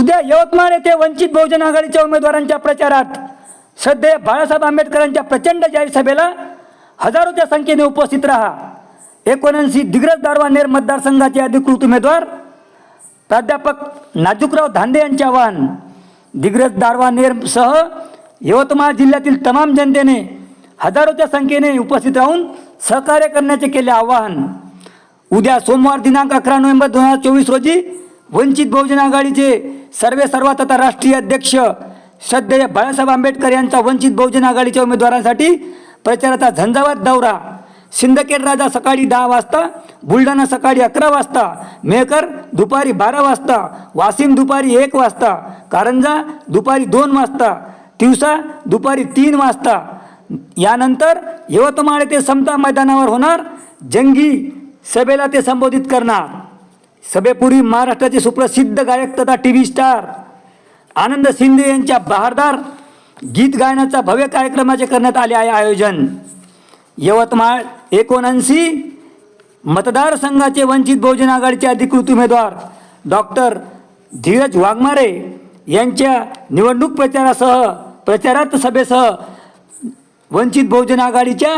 उद्या यवतमाळ येथे वंचित बहुजन आघाडीच्या उमेदवारांच्या प्रचारात सध्या बाळासाहेब आंबेडकरांच्या प्रचंड जाहीर सभेला हजारोच्या संख्येने उपस्थित राहा. एकोणऐंशी दिग्रज दारवानेर मतदारसंघाचे अधिकृत उमेदवार प्राध्यापक नाजूकराव धांदे यांचे आवाहन. दिग्रज दारवानेरसह यवतमाळ जिल्ह्यातील तमाम जनतेने हजारोच्या संख्येने उपस्थित राहून सहकार्य करण्याचे केले आवाहन. उद्या सोमवार दिनांक अकरा नोव्हेंबर दोन हजार चोवीस रोजी वंचित बहुजन आघाडीचे सर्वे सर्वात तथा राष्ट्रीय अध्यक्ष श्रद्धेय बाळासाहेब आंबेडकर यांचा वंचित बहुजन आघाडीच्या उमेदवारांसाठी प्रचाराचा झंझावात दौरा. सिंदखेड राजा सकाळी दहा वाजता बुलढाणा सकाळी अकरा वाजता मेहकर दुपारी बारा वाजता वाशिम दुपारी एक वाजता कारंजा दुपारी दोन वाजता तिवसा दुपारी तीन वाजता. यानंतर यवतमाळ येथे समता मैदानावर होणार जंगी सभेला ते संबोधित करणार. सभेपूर्वी महाराष्ट्राचे सुप्रसिद्ध गायक तथा T V star Anand Shinde यांच्या बहारदार गीत गायनाचा भव्य कार्यक्रमाचे करण्यात आले आहे आयोजन. यवतमाळ एकोणऐंशी मतदारसंघाचे वंचित बहुजन आघाडीचे अधिकृत उमेदवार डॉक्टर धीरज वाघमारे यांच्या निवडणूक प्रचारासह प्रचारार्थ सभेसह वंचित बहुजन आघाडीच्या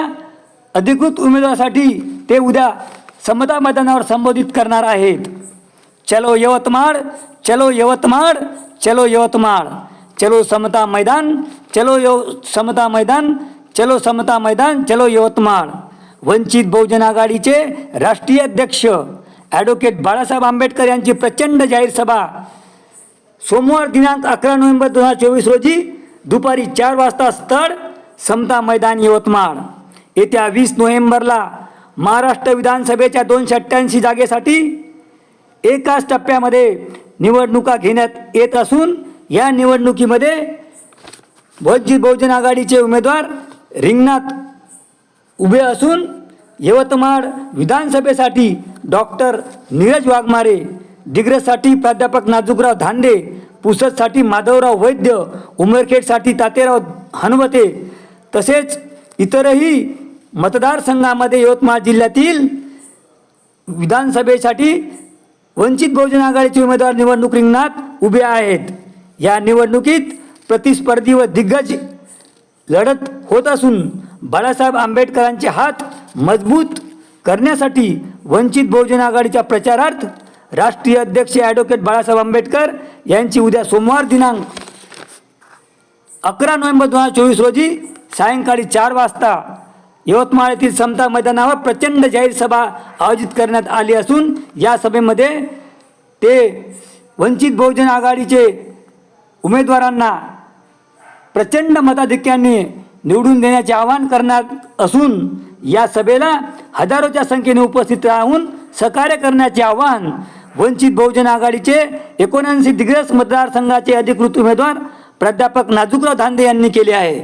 अधिकृत उमेदवारासाठी ते उद्या समता मैदानावर संबोधित करणार आहेत. चलो यवतमाळ चलो यवतमाळ चलो यवतमाळ. चलो समता मैदान चलो यव समता मैदान चलो समता मैदान चलो यवतमाळ. वंचित बहुजन आघाडीचे राष्ट्रीय अध्यक्ष ॲडव्होकेट बाळासाहेब आंबेडकर यांची प्रचंड जाहीर सभा सोमवार दिनांक अकरा नोव्हेंबर दोन हजार चोवीस रोजी दुपारी चार वाजता स्थळ समता मैदान यवतमाळ. येत्या वीस नोव्हेंबरला महाराष्ट्र विधानसभेच्या दोनशे अठ्ठ्याऐंशी जागेसाठी एकाच टप्प्यामध्ये निवडणुका घेण्यात येत असून या निवडणुकीमध्ये वंचित बहुजन आघाडीचे उमेदवार रिंगणात उभे असून यवतमाळ विधानसभेसाठी डॉक्टर नीरज वाघमारे दिग्रजसाठी प्राध्यापक नाजूकराव धांडे पुसदसाठी माधवराव वैद्य उमरखेडसाठी तातेराव हनवते तसेच इतरही मतदारसंघामध्ये यवतमाळ जिल्ह्यातील विधानसभेसाठी वंचित बहुजन आघाडीचे उमेदवार निवडणूक रिंगणात उभे आहेत. या निवडणुकीत प्रतिस्पर्धी व दिग्गज लढत होत असून बाळासाहेब आंबेडकरांचे हात मजबूत करण्यासाठी वंचित बहुजन आघाडीच्या प्रचारार्थ राष्ट्रीय अध्यक्ष ॲडव्होकेट बाळासाहेब आंबेडकर यांची उद्या सोमवार दिनांक अकरा नोव्हेंबर दोन हजार चोवीस रोजी सायंकाळी चार वाजता यवतमाळ येथील समता मैदानावर प्रचंड जाहीर सभा आयोजित करण्यात आली असून या सभेमध्ये ते वंचित बहुजन आघाडीचे उमेदवारांना प्रचंड मताधिक्याने निवडून देण्याचे आवाहन करण्यात असून या सभेला हजारोच्या संख्येने उपस्थित राहून सहकार्य करण्याचे आवाहन वंचित बहुजन आघाडीचे एकोणऐंशी दिग्रस मतदारसंघाचे अधिकृत उमेदवार प्राध्यापक नाजूकराव धांदे यांनी केले आहे.